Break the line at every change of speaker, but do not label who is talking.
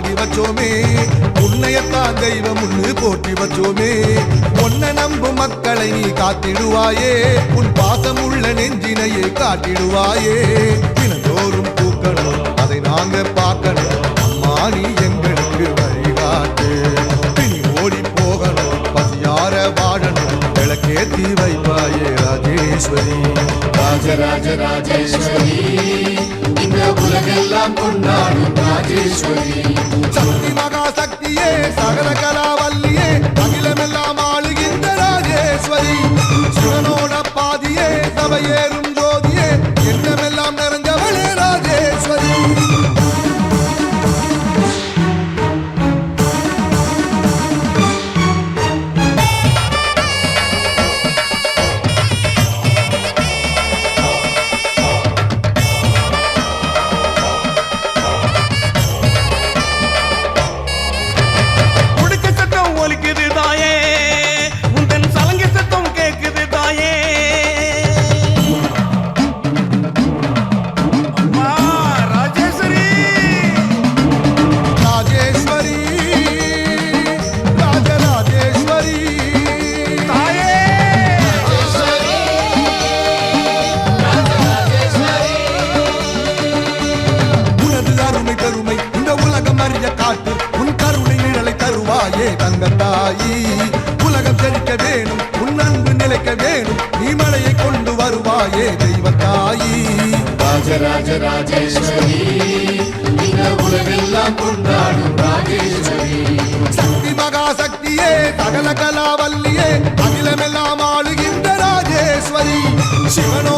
பாடி வச்சோமே. உன்னையத்தான் தெய்வம் ஒண்ணு போற்றி வச்சோமே. உன்னை நம்பும் மக்களை நீ காத்திடுவாயே. உன் பாசம் உள்ள நெஞ்சினையே காட்டிடுவாயே. தினந்தோறும் பூக்கணும் அதை நாங்க பார்க்கணும். அம்மா நீ எங்களுக்கு வழிகாட்டு. பின் ஓடி போகணும் பசியார வாழணும். விளக்கேத்தி வைப்பாயே ராஜேஸ்வரி.
ராஜராஜ ராஜேஸ்வரி. இந்த உலகெல்லாம் கொண்டாடும்
சக்தி மகா சக்தியே சகல கலாவல்லியே நிழலை தருவாயே தங்கத்தாயி உலகம் செழிக்க வேணும் உன் அன்பு நிலைக்க வேணும் நீ மழையை கொண்டு வருவாயே தெய்வத்தாயி
ராஜராஜ ராஜேஸ்வரி உலகெல்லாம் கொண்டாடும் ராஜேஸ்வரி.
சக்தி மகா சக்தியே சகல கலாவல்லியே அகிலமெல்லாம் ஆளுகின்ற ராஜேஸ்வரி. சபையே